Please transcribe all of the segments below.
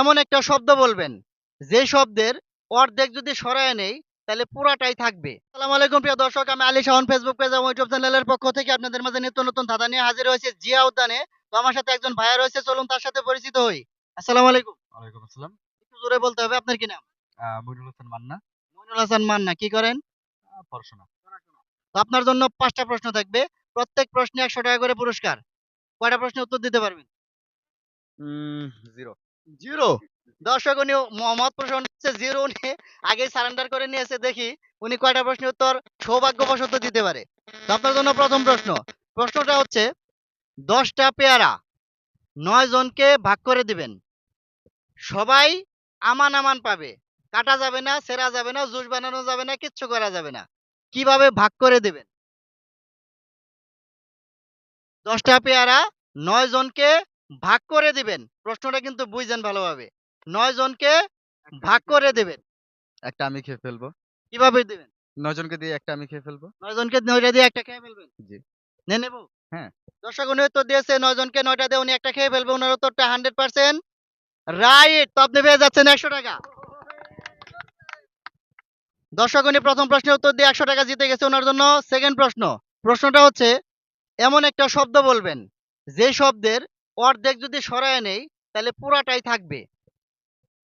এমন একটা শব্দ বলবেন। যে শব্দের অর্ধেক যদি সরায় নেই তাহলে পুরাটাই থাকবে। আসসালামু আলাইকুম প্রিয় দর্শক আমি আলী শাহন ফেসবুক পেজ এবং ইউটিউব চ্যানেলের পক্ষ থেকে আপনাদের মাঝে নিত্য নতুন ধাঁধা নিয়ে হাজির হয়েছে জিয়া উদ্যানে। তো আমার সাথে একজন ভাইয়া রয়েছে চলুন তার সাথে পরিচিত হই। আসসালামু আলাইকুম। ওয়ালাইকুম আসসালাম। একটু জোরে বলতে হবে আপনার কি নাম? মইনুল হোসেন মান্না। মইনুল হাসান মান্না কি করেন? পড়াশোনা। তো আপনার জন্য পাঁচটা প্রশ্ন থাকবে। প্রত্যেক প্রশ্নে একশো টাকা করে পুরস্কার। কয়টা প্রশ্নের উত্তর দিতে পারবেন? Zero zero. দর্শক, উনি মোহাম্মদ প্রশ্ন হচ্ছে জিরো, উনি আগেই সারেন্ডার করে নিয়েছে, দেখি উনি কয়টা প্রশ্নের উত্তর সৌভাগ্যবশত দিতে পারে। আপনার জন্য প্রথম প্রশ্ন। প্রশ্নটা হচ্ছে, দশটা পেয়ারা নয় জনকে ভাগ করে দিবেন। সবাই আমান আমান পাবে। কাটা যাবে না, সেরা যাবে না, জুস বানানো যাবে না, কিচ্ছু করা যাবে না। কীভাবে ভাগ করে দিবেন? দশটা পেয়ারা নয় জনকে ভাগ করে দিবেন। প্রশ্নটা কিন্তু বুঝছেন ভালোভাবে। নয় জনকে ভাগ করে দেবেন। একটা আমি খেয়ে ফেলব। কীভাবে দিবেন? নজনকে দিয়ে একটা আমি খেয়ে ফেলব। নয় জনকে নয়টা দিয়ে একটা খেয়ে ফেলবেন? জি। নিয়ে নেব? হ্যাঁ। দর্শক উনি উত্তর দিয়েছে নয় জনকে নয়টা দিয়ে উনি একটা খেয়ে ফেলবে। ওনার উত্তরটা হান্ড্রেড পার্সেন্ট রাইট। তো আপনি পেয়ে যাচ্ছেন একশো টাকা। দর্শক উনি প্রথম প্রশ্নের উত্তর দিয়ে একশো টাকা জিতে গেছে ওনার জন্য। সেকেন্ড প্রশ্ন। প্রশ্নটা হচ্ছে এমন একটা শব্দ বলবেন যে শব্দের অর্ধেক যদি সরায় নেই তাহলে পুরাটাই থাকবে।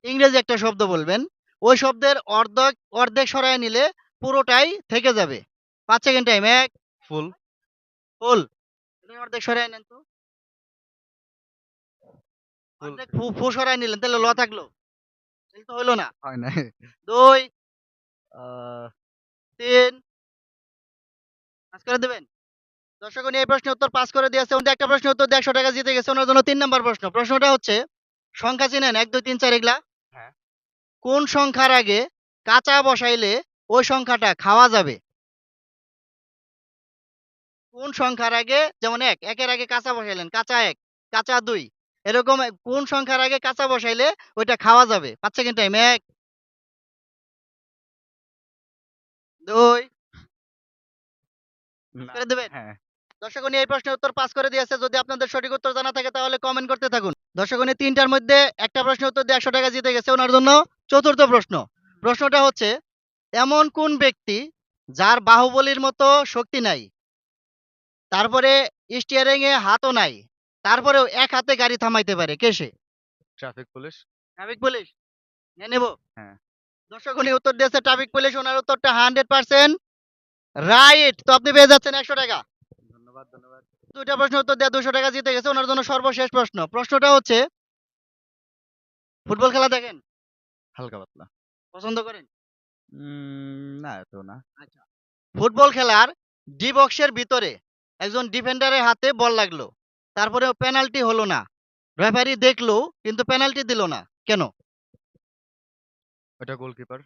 ইংরেজি একটা শব্দ বলবেন ওই শব্দের অর্ধেক অর্ধেক সরায় নিলে পুরোটাই থেকে যাবে। পাঁচ সেকেন্ড টাইম এক ফুল ফুল। অর্ধেক সরায় নেন তো। অর্ধেক ফু ফু সরায় নিলেন তাহলে ল থাকল। তো হইল না। হয় না দুই তিন। করে দেবেন? দর্শক এই প্রশ্নের উত্তর পাস করে দিয়েছে। একটা প্রশ্নের উত্তর দিয়ে একশো টাকা জিতে গেছে। ওনার জন্য তিন নম্বর প্রশ্ন। প্রশ্নটা হচ্ছে সংখ্যা চিনেন? এক দুই তিন চার এগুলা? হ্যাঁ। কোন সংখ্যার আগে কাঁচা বসাইলে ওই সংখ্যাটা খাওয়া যাবে? কোন সংখ্যার আগে যেমন এক একের আগে কাঁচা বসাইলেন কাঁচা এক কাঁচা দুই এরকম কোন সংখ্যার আগে কাঁচা বসাইলে ওইটা খাওয়া যাবে? পাঁচ সেকেন্ড টাইম এক দুই দেবেন? হ্যাঁ। দর্শক এই প্রশ্নের উত্তর পাস করে দিয়েছে। যদি আপনাদের সঠিক উত্তর জানা থাকে তাহলে কমেন্ট করতে থাকুন। দর্শক তিনটার মধ্যে একটা প্রশ্নের উত্তর দিয়ে একশো টাকা জিতে গেছে। ওনার জন্য চতুর্থ প্রশ্ন। প্রশ্নটা হচ্ছে এমন কোন ব্যক্তি যার বাহুবলীর মতো শক্তি নাই তারপরে স্টিয়ারিং এ হাতও নাই তারপরেও এক হাতে গাড়ি থামাইতে পারে? কে সে? Traffic police. Traffic police. নিয়ে নেব। হ্যাঁ। দর্শক উনি উত্তর দিয়েছে ট্রাফিক পুলিশ ওনার উত্তরটা হান্ড্রেড পার্সেন্ট রাইট তো আপনি পেয়ে যাচ্ছেন একশো টাকা। ধন্যবাদ ধন্যবাদ। দুইটা প্রশ্ন উত্তর দেওয়া দুশো টাকা জিতে গেছে ওনার জন্য সর্বশেষ প্রশ্ন। প্রশ্নটা হচ্ছে ফুটবল খেলা দেখেন? হালকা পাতলা। পছন্দ করেন? না এত না। ফুটবল খেলার ডি বক্সের ভিতরে একজন ডিফেন্ডারের হাতে বল লাগল তারপরে পেনাল্টি হলো না। রেফারি দেখল কিন্তু পেনাল্টি দিল না। কেন? ওটা গোলকিপার।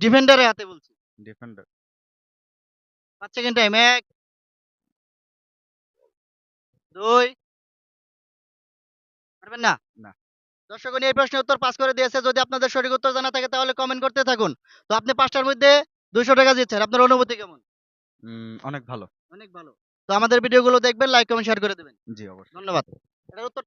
ডিফেন্ডারের হাতে বলছি। ডিফেন্ডার। পাঁচ সেকেন্ড টাইম এক দুই পারবেন না? না। দর্শক এই প্রশ্নের উত্তর পাস করে দিয়েছে। যদি আপনাদের সঠিক উত্তর জানা থাকে তাহলে কমেন্ট করতে থাকুন। তো আপনি পাঁচটার মধ্যে দুইশো টাকা জিতছেন। আপনার অনুভূতি কেমন? অনেক ভালো। অনেক ভালো। তো আমাদের ভিডিওগুলো দেখবেন লাইক কমেন্ট শেয়ার করে দেবেন। জি অবশ্যই। ধন্যবাদ। এটার উত্তর